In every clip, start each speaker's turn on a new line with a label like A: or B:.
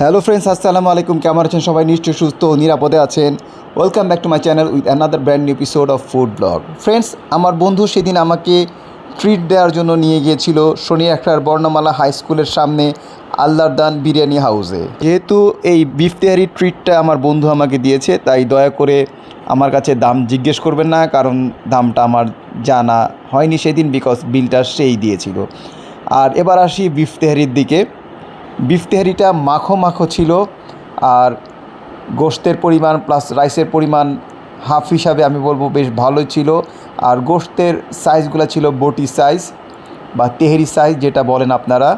A: Hello friends আসসালামু আলাইকুম। কেমন আছেন সবাই? নিশ্চয়ই সুস্থ ও নিরাপদে আছেন। Welcome back to my channel with another brand episode of food blog friends আমার বন্ধু সেদিন আমাকে ট্রিট দেওয়ার জন্য নিয়ে গিয়েছিল শনি একটার বর্ণমালা হাই স্কুলের সামনে আল্লারদান বিরিয়ানি হাউসে যেহেতু এই বিফ তেহারি ট্রিটটা আমার বন্ধু আমাকে দিয়েছে, তাই দয়া করে আমার কাছে দাম জিজ্ঞেস করবেন না, কারণ দামটা আমার জানা হয়নি সেদিন বিকজ বিলটা সেই দিয়েছিল। আর এবার আসি বিফ তেহারির দিকে। বিফ তেহারিটা মাখো মাখো ছিল আর গোশতের পরিমাণ প্লাস রাইসের পরিমাণ হাফ হিসাবে আমি বলব বেশ ভালোই ছিল। আর গোশতের সাইজগুলো ছিল বটি সাইজ বা তেহেরি সাইজ যেটা বলেন আপনারা।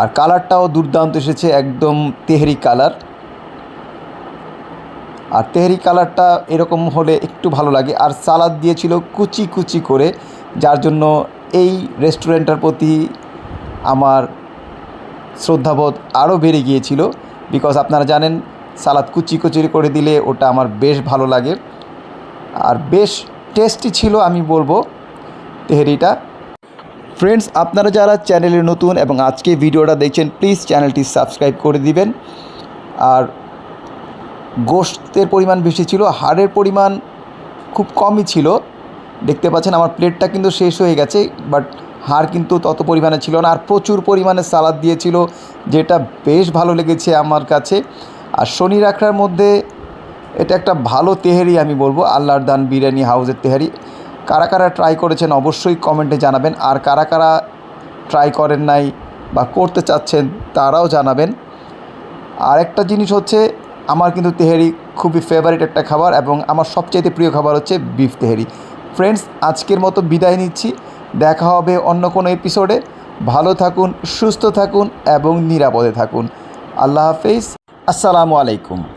A: আর কালারটাও দুর্দান্ত এসেছে, একদম তেহেরি কালার আর তেহেরি কালারটা এরকম হলে একটু ভালো লাগে। আর সালাদ দিয়েছিল কুচি কুচি করে, যার জন্য এই রেস্টুরেন্টটার প্রতি আমার শ্রদ্ধাবোধ আরও বেড়ে গিয়েছিল। বিকজ আপনারা জানেন, সালাদ কুচি কুচি করে দিলে ওটা আমার বেশ ভালো লাগে। আর বেশ টেস্টি ছিল আমি বলব তেহেরিটা। ফ্রেন্ডস আপনারা যারা চ্যানেলে নতুন এবং আজকে ভিডিওটা দেখছেন প্লিজ চ্যানেলটি সাবস্ক্রাইব করে দিবেন। আর গোশতের পরিমাণ বেশি ছিল, হাড়ের পরিমাণ খুব কমই ছিল। দেখতে পাচ্ছেন আমার প্লেটটা কিন্তু শেষ হয়ে গেছে বাট হাড় কিন্তু তত পরিমাণে ছিল না, আর প্রচুর পরিমাণে সালাদ দিয়েছিল, যেটা বেশ ভালো লেগেছে আমার কাছে। আর শনি রাখার মধ্যে এটা একটা ভালো তেহারি আমি বলব, আল্লাহর দান বিরিয়ানি হাউসের তেহারি। কারা কারা ট্রাই করেছেন অবশ্যই কমেন্টে জানাবেন, আর কারা কারা ট্রাই করেন নাই বা করতে চাচ্ছেন তারাও জানাবেন। আর একটা জিনিস হচ্ছে, আমার কিন্তু তেহেরি খুবই ফেভারিট একটা খাবার এবং আমার সবচাইতে প্রিয় খাবার হচ্ছে বিফ তেহেরি। ফ্রেন্ডস আজকের মতো বিদায় নিচ্ছি। দেখা হবে অন্য কোনো এপিসোডে ভালো থাকুন, সুস্থ থাকুন এবং নিরাপদে থাকুন। আল্লাহ হাফিজ। আসসালামু আলাইকুম।